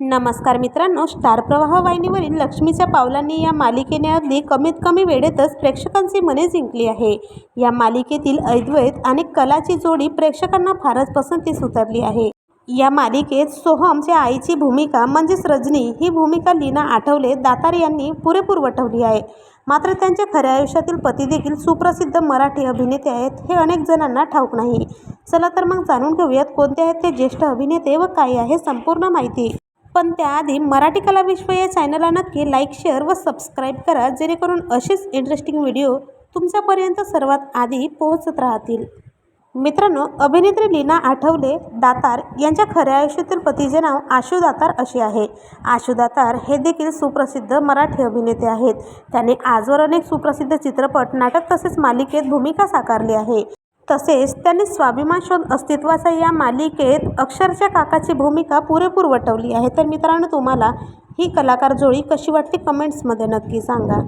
नमस्कार मित्रांनो स्टार प्रवाह वाहिनीवरील लक्ष्मीच्या पावलांनी या मालिकेने अगदी कमीत कमी वेळेतच प्रेक्षकांची मने जिंकली आहे. या मालिकेतील अद्वैत आणि कलाची जोडी प्रेक्षकांना फारच पसंतीस उतरली आहे. या मालिकेत सोहमच्या आईची भूमिका म्हणजेच रजनी ही भूमिका लीना आठवले दातार यांनी पुरेपूर वठवली आहे. मात्र त्यांच्या खऱ्या आयुष्यातील पती देखील सुप्रसिद्ध मराठी अभिनेते आहेत हे अनेक जणांना ठाऊक नाही. चला तर मग जाणून घेऊयात कोणते आहेत ते ज्येष्ठ अभिनेते व काय आहे संपूर्ण माहिती. पण त्याआधी मराठी कला विश्व या चॅनलला नक्की लाईक शेअर व सबस्क्राईब करा जेणेकरून असेच इंटरेस्टिंग व्हिडिओ तुमच्यापर्यंत सर्वात आधी पोहोचत राहतील. मित्रांनो अभिनेत्री लीना आठवले दातार यांच्या खऱ्या आयुष्यातील पतीचे नाव आशू दातार असे आहे. आशू दातार हे देखील सुप्रसिद्ध मराठी अभिनेते आहेत. त्याने आजवर अनेक सुप्रसिद्ध चित्रपट नाटक तसेच मालिकेत भूमिका साकारली आहे. तसेच त्यांनी स्वाभिमान शोध अस्तित्वाचा या मालिकेत अक्षरच्या काकाची भूमिका पुरेपूर वटवली आहे. तर मित्रांनो तुम्हाला ही कलाकार जोडी कशी वाटली? कमेंट्समध्ये नक्की सांगा.